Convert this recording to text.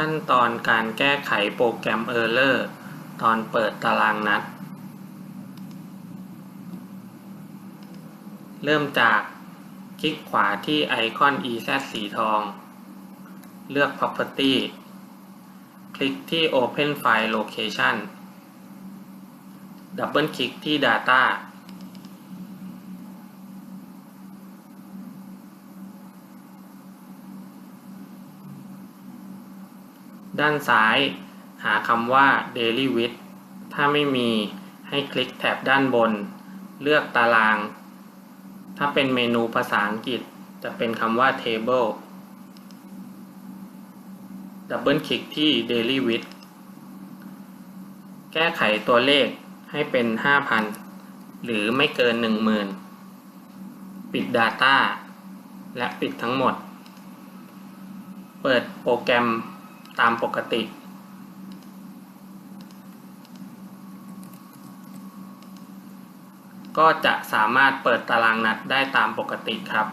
ขั้นตอนการแก้ไขโปรแกรม Error ตอนเปิดตารางนัด เริ่มจากคลิกขวาที่ไอคอน EZ สีทอง เลือก Property คลิกที่ Open File Location ดับเบิลคลิกที่ Data ด้านซ้าย หาคำว่า Daily with ถ้าไม่มีให้คลิกแถบด้านบน เลือกตาราง ถ้าเป็นเมนูภาษาอังกฤษจะเป็นคำว่า Table ดับเบิลคลิกที่ Daily with แก้ไขตัวเลขให้เป็น 5,000 หรือไม่เกิน 10,000 ปิด Data และปิดทั้งหมด เปิดโปรแกรม ตามปกติ ก็จะสามารถเปิดตารางนัดได้ตามปกติครับ